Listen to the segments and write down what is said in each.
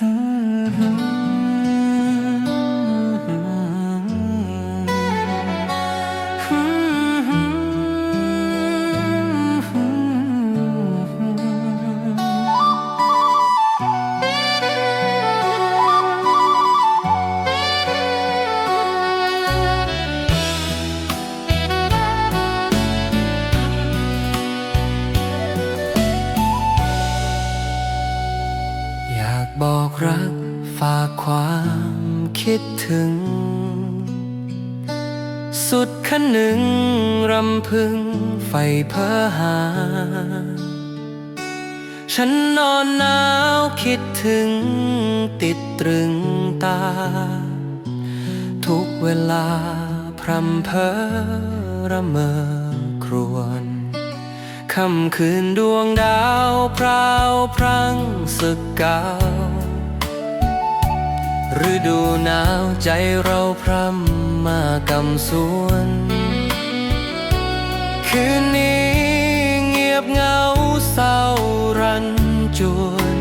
อ บอกรักฝากความคิดถึง สุดขันหนึ่งรำพึงไฟเพ้อหา ฉันนอนหนาวคิดถึงติดตรึงตา ทุกเวลาพรำเพอระเมอครวนค่ำคืนดวงดาวพราวพรังสึกเกาว ฤดูหนาวใจเราพรำมากำสวน คืนนี้เงียบเหงาเศร้ารันจวน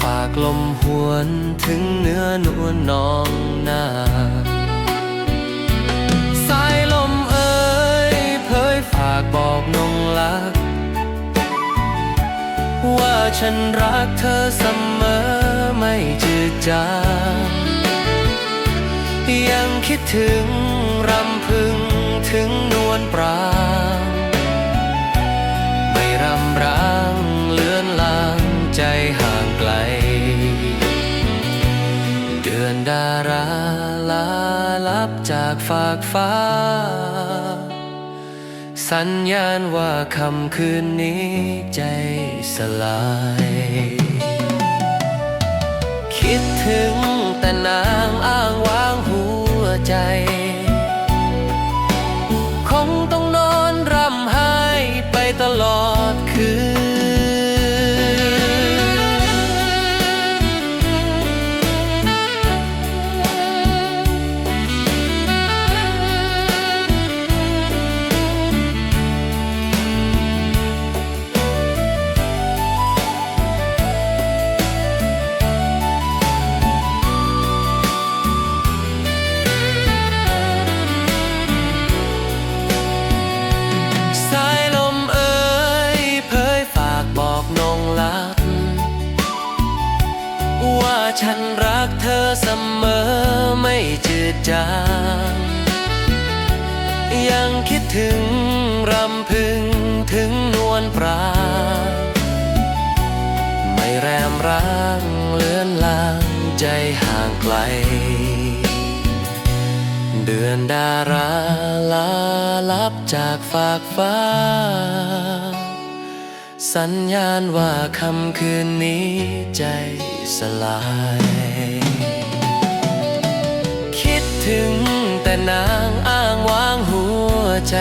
ฝากลมหวนถึงเนื้อนวลน้องนาสายลมเอ่ยเผยฝากบอกนงลัก ว่าฉันรักเธอเสมอ จืดจางยังคิดถึงรำพึงถึงนวลปรางไม่รำร้างเลือนลางใจห่างไกล เดือนดาราลาลับจากฝากฟ้า สัญญาณว่าคำคืนนี้ใจสลาย คิดถึงแต่นางอ้างว้างหัวใจ คงต้องนอนร่ำไห้ไปตลอด ว่าฉันรักเธอเสมอไม่จืดจางยังคิดถึงรำพึงถึงนวลปรางไม่แรมร้างเลือนลางใจห่างไกล เดือนดาราลาลับจากฝากฟ้า สัญญาณว่าคำคืนนี้ใจ สลาย คิดถึงแต่นางอ้างวางหัวใจ